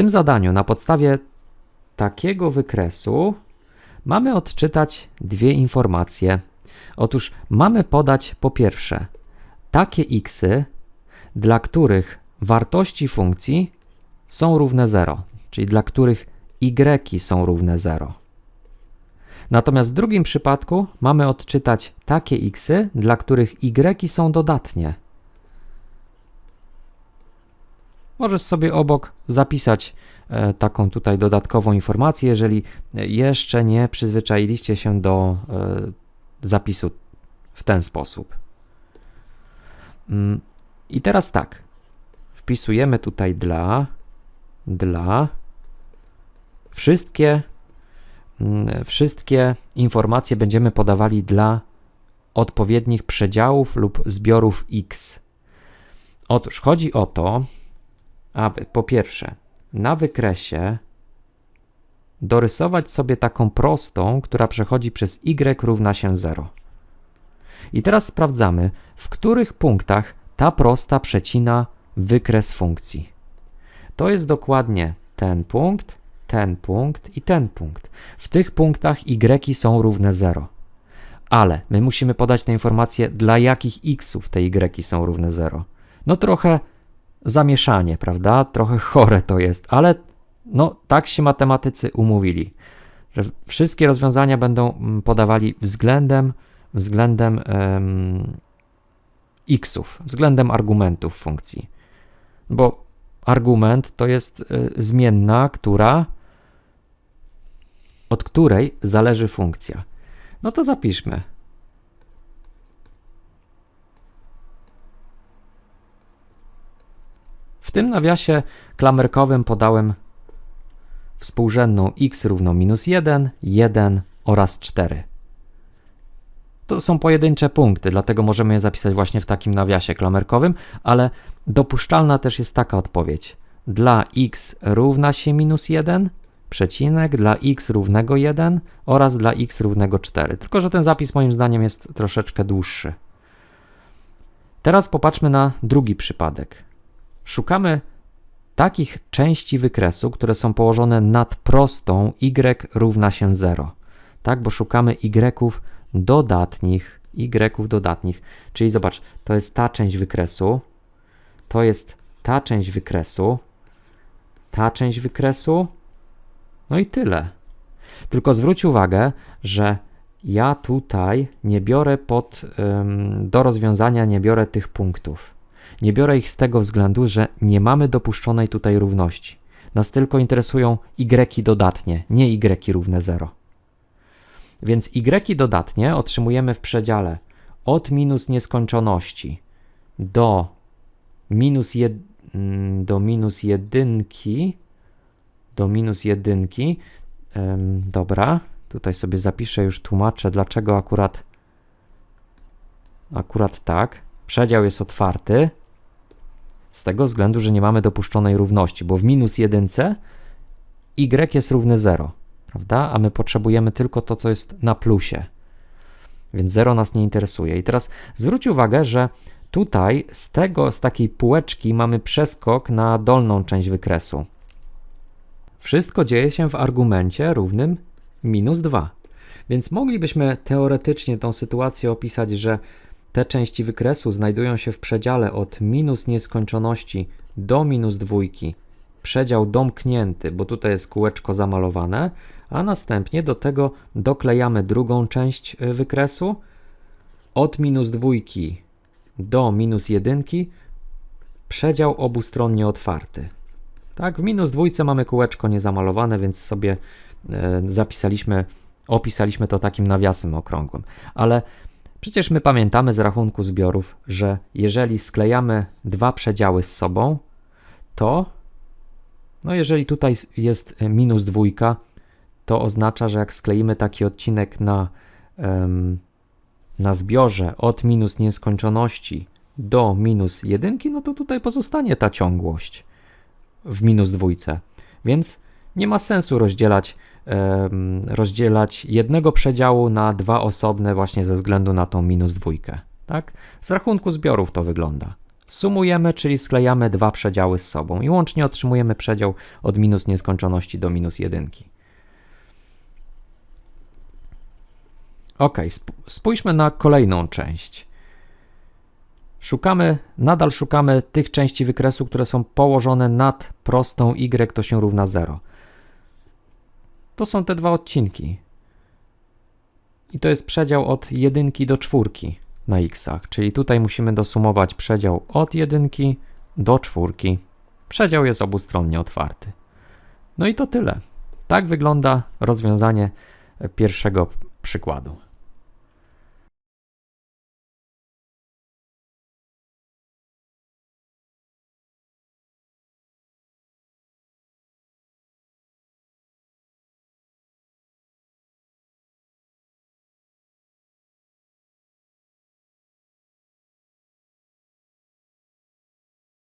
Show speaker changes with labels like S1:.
S1: tym zadaniu na podstawie takiego wykresu mamy odczytać dwie informacje. Otóż mamy podać po pierwsze takie xy, dla których wartości funkcji są równe 0, czyli dla których y są równe 0. Natomiast w drugim przypadku mamy odczytać takie xy, dla których y są dodatnie. Możesz sobie obok zapisać e, taką tutaj dodatkową informację, jeżeli jeszcze nie przyzwyczailiście się do e, zapisu w ten sposób. Mm, I teraz tak. Wpisujemy tutaj dla, dla. Wszystkie, mm, wszystkie informacje będziemy podawali dla odpowiednich przedziałów lub zbiorów x. Otóż chodzi o to, aby po pierwsze na wykresie dorysować sobie taką prostą, która przechodzi przez y równa się 0. I teraz sprawdzamy, w których punktach ta prosta przecina wykres funkcji. To jest dokładnie ten punkt, ten punkt i ten punkt. W tych punktach y są równe 0. Ale my musimy podać tę informację, dla jakich xów te y są równe 0. No trochę zamieszanie, prawda? Trochę chore to jest, ale no tak się matematycy umówili, że wszystkie rozwiązania będą mm, podawali względem, względem um, xów, względem argumentów funkcji. Bo argument to jest y, zmienna, która od której zależy funkcja. No to zapiszmy. W tym nawiasie klamerkowym podałem współrzędną x równo minus 1, 1 oraz 4. To są pojedyncze punkty, dlatego możemy je zapisać właśnie w takim nawiasie klamerkowym, ale dopuszczalna też jest taka odpowiedź. Dla x równa się minus 1, przecinek, dla x równego 1 oraz dla x równego 4. Tylko, że ten zapis moim zdaniem jest troszeczkę dłuższy. Teraz popatrzmy na drugi przypadek. Szukamy takich części wykresu, które są położone nad prostą y równa się 0. Tak, bo szukamy y'ów dodatnich, y'ów dodatnich. Czyli zobacz, to jest ta część wykresu, to jest ta część wykresu, ta część wykresu, no i tyle. Tylko zwróć uwagę, że ja tutaj nie biorę pod, do rozwiązania, nie biorę tych punktów. Nie biorę ich z tego względu, że nie mamy dopuszczonej tutaj równości. Nas tylko interesują y dodatnie, nie y równe 0. Więc y dodatnie otrzymujemy w przedziale od minus nieskończoności do minus, jed, mm, do minus jedynki, do minus jedynki. Ym, dobra, tutaj sobie zapiszę, już tłumaczę, dlaczego akurat, akurat tak. Przedział jest otwarty, z tego względu, że nie mamy dopuszczonej równości, bo w minus jedynce y jest równy 0 prawda? A my potrzebujemy tylko to, co jest na plusie. Więc 0 nas nie interesuje. I teraz zwróć uwagę, że tutaj z tego, z takiej półeczki mamy przeskok na dolną część wykresu. Wszystko dzieje się w argumencie równym minus 2. Więc moglibyśmy teoretycznie tą sytuację opisać, że te części wykresu znajdują się w przedziale od minus nieskończoności do minus dwójki przedział domknięty, bo tutaj jest kółeczko zamalowane, a następnie do tego doklejamy drugą część y, wykresu od minus dwójki do minus jedynki, przedział obustronnie otwarty. Tak, w minus dwójce mamy kółeczko niezamalowane, więc sobie e, zapisaliśmy, opisaliśmy to takim nawiasem okrągłym. Ale przecież my pamiętamy z rachunku zbiorów, że jeżeli sklejamy dwa przedziały z sobą, to no jeżeli tutaj jest e, minus dwójka, to oznacza, że jak skleimy taki odcinek na, um, na zbiorze od minus nieskończoności do minus jedynki, no to tutaj pozostanie ta ciągłość w minus dwójce. Więc nie ma sensu rozdzielać, rozdzielać jednego przedziału na dwa osobne właśnie ze względu na tą minus dwójkę. Tak? Z rachunku zbiorów to wygląda. Sumujemy, czyli sklejamy dwa przedziały z sobą i łącznie otrzymujemy przedział od minus nieskończoności do minus jedynki. Ok, sp- spójrzmy na kolejną część. Szukamy, nadal szukamy tych części wykresu, które są położone nad prostą y, to się równa 0. To są te dwa odcinki. I to jest przedział od 1 do 4 na xach, czyli tutaj musimy dosumować przedział od 1 do 4. Przedział jest obustronnie otwarty. No i to tyle. Tak wygląda rozwiązanie pierwszego przykładu.